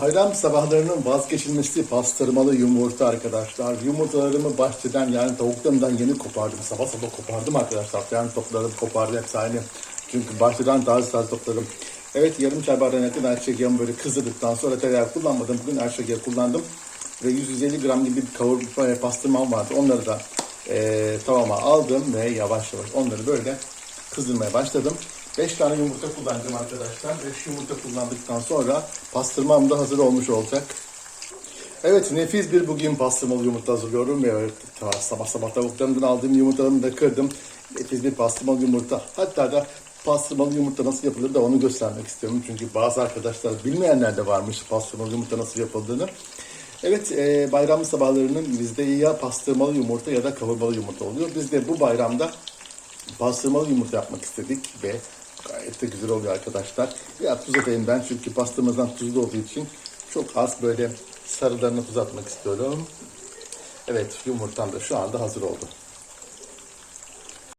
Bayram sabahlarının vazgeçilmesi pastırmalı yumurta arkadaşlar. Yumurtalarımı bahçeden yani tavuklarımdan yeni kopardım. Sabah sabah kopardım arkadaşlar. Yani toplarım kopardı hepsi aynı. Çünkü bahçeden taze taze topladım. Evet yarım çay bardağına kadar ayçiçek yağımı böyle kızdırdıktan sonra tereyağı kullanmadım. Bugün ayçiçek yağı kullandım. Ve 150 gram gibi bir kavurma pastırmam vardı. Onları da e, tavama aldım ve yavaş yavaş onları böyle kızdırmaya başladım. 5 tane yumurta kullanacağım arkadaşlar. 5 yumurta kullandıktan sonra pastırmam da hazır olmuş olacak. Evet nefis bir bugün pastırmalı yumurta hazırlıyorum ve evet, sabah sabah tavuklarımdan aldığım yumurtalarımı da kırdım. Nefis bir pastırmalı yumurta. Hatta da pastırmalı yumurta nasıl yapılır da onu göstermek istiyorum. Çünkü bazı arkadaşlar bilmeyenler de varmış pastırmalı yumurta nasıl yapıldığını. Evet e, bayram sabahlarının bizde ya pastırmalı yumurta ya da kavurmalı yumurta oluyor. Biz de bu bayramda pastırmalı yumurta yapmak istedik ve gayet de güzel oluyor arkadaşlar. Ya tuz atayım ben çünkü pastırmamızdan tuzlu olduğu için çok az böyle sarılarını tuz atmak istiyorum. Evet yumurtam da şu anda hazır oldu.